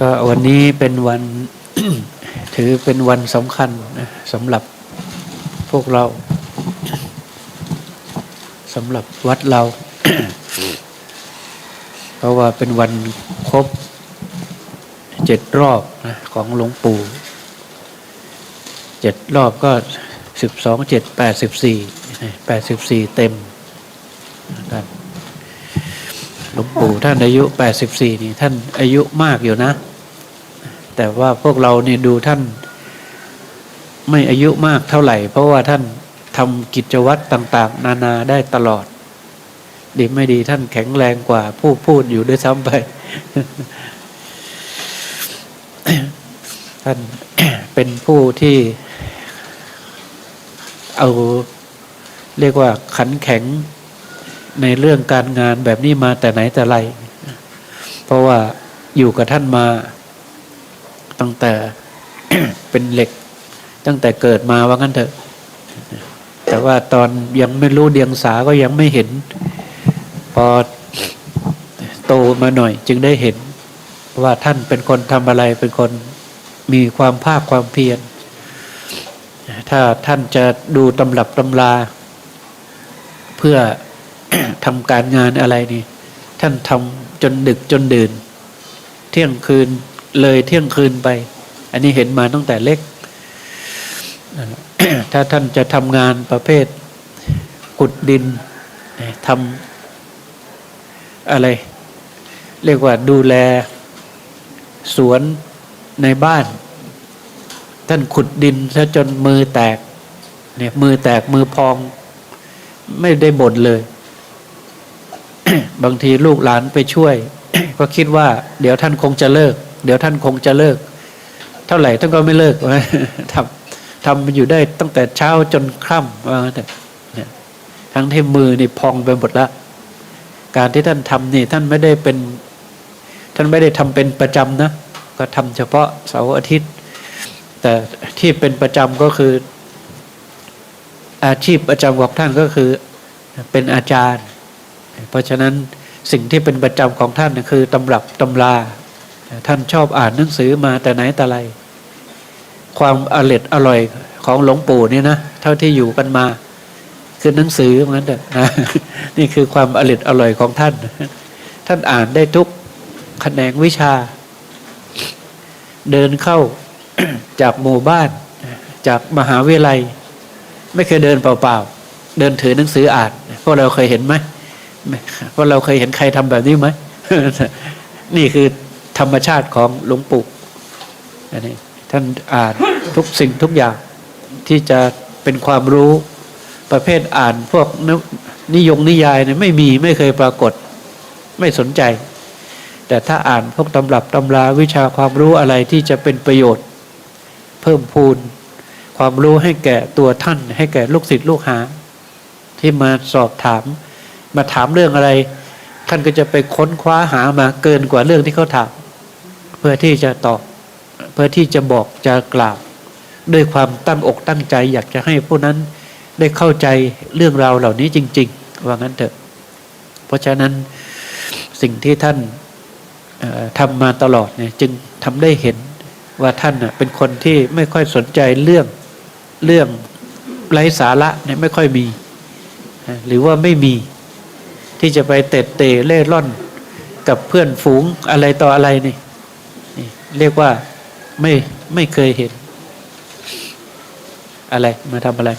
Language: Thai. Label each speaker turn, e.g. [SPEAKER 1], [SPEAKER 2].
[SPEAKER 1] ก็วันนี้เป็นวัน ถือเป็นวันสำคัญนะสำหรับพวกเราสำหรับวัดเรา เพราะว่าเป็นวันครบเจ็ดรอบนะของหลวงปู่เจ็ดรอบก็สิบสองเจ็ดแปดสิบสี่แปดสิบสี่เต็มนะครับหลวงปู่ท่านอายุแปดสิบสี่นี่ท่านอายุมากอยู่นะ แต่ว่าพวกเราเนี่ยดูท่าน ไม่อายุมากเท่าไหร่ เพราะว่าท่านทำกิจวัตรต่าง ๆ นานาได้ตลอด ดีไม่ดีท่านแข็งแรงกว่า ผู้พูดอยู่ด้วยซ้ำไป ท่านเป็นผู้ที่เอาเรียกว่าขันแข็งในเรื่องการงานแบบนี้มาแต่ไหนแต่ไร เพราะว่าอยู่กับท่านมา ตั้งแต่เป็นเหล็ก ตั้งแต่เกิดมาว่างั้นเถอะ แต่ว่าตอนยังไม่รู้เดียงสาก็ยังไม่เห็น พอโตมาหน่อย จึงได้เห็นว่าท่านเป็นคนทำอะไรเป็นคนมีความภาคความเพียรถ้าท่านจะดูตำรับตำราเพื่อทำการงานอะไรนี่ ท่านทำจนดึกจนดื่น เที่ยงคืน เลยเที่ยงคืนไป อันนี้เห็นมาตั้งแต่เล็ก ถ้าท่านจะทำงานประเภทขุดดินทำอะไร เรียกว่าดูแลสวนในบ้าน ท่านขุดดินซะจนมือแตกเนี่ยมือแตกมือพอง ไม่ได้บ่นเลย บางทีลูกหลานไปช่วย ก็คิดว่า เดี๋ยวท่านคงจะเลิก เดี๋ยวท่านคงจะเลิก เท่าไหร่ท่านก็ไม่เลิกทำทำอยู่ได้ตั้งแต่เช้าจนค่ำว่างั้นเถอะเนี่ทั้งที่มือนี่พองไปหมดละการที่ท่านทำนี่ท่านไม่ได้เป็น ท่านไม่ได้ทำเป็นประจำนะ ก็ทำเฉพาะเสาร์อาทิตย์ แต่ที่เป็นประจำก็คือ อาชีพประจำของท่านก็คือเป็นอาจารย์ เพราะฉะนั้นสิ่งที่เป็นประจำของท่านคือตำรับตำรา ท่านชอบอ่านหนังสือมาแต่ไหนแต่ไร ความอร่อยอร่อยของหลวงปู่เนี่ยนะเท่าที่อยู่กันมา คือหนังสือเหมือนกันนะนี่คือความอร่อยอร่อยของท่าน ท่านอ่านได้ทุกแขนงวิชา เดินเข้าจากหมู่บ้าน จากมหาวิทยาลัย ไม่เคยเดินเปล่าๆ เดินถือหนังสืออ่านพวกเราเคยเห็นไหมพวกเราเคยเห็นใครทำแบบนี้ไหมนี่คือ ธรรมชาติของหลวงปู่อันนี้ท่านอ่านทุกสิ่งทุกอย่างที่จะเป็นความรู้ประเภทอ่านพวกนิยงนิยายเนี่ยไม่มีไม่เคยปรากฏไม่สนใจ แต่ถ้าอ่านพวกตำรับตำราวิชาความรู้อะไรที่จะเป็นประโยชน์ เพิ่มพูน ความรู้ให้แก่ตัวท่าน ให้แก่ลูกศิษย์ลูกหา ที่มาสอบถาม มาถามเรื่องอะไร ท่านก็จะไปค้นคว้าหามาเกินกว่าเรื่องที่เขาถาม พื่อที่จะตอบเพื่อที่จะบอกจะกล่าว ด้วยความตั้งอกตั้งใจ อยากจะให้ผู้นั้นได้เข้าใจเรื่องราวเหล่านี้จริง ๆ ว่างั้นเถอะ เพราะฉะนั้นสิ่งที่ท่านทำมาตลอดเนี่ยจึงทำได้เห็นว่าท่านเป็นคนที่ไม่ค่อยสนใจเรื่องเรื่องไร้สาระเนี่ยไม่ค่อยมี หรือว่าไม่มีที่จะไปเตะเตะเล่ร่อนกับเพื่อนฝูงอะไรต่ออะไรนี่นี่ เรียกว่าไม่ไม่เคยเห็น อะไรมาทำอะไร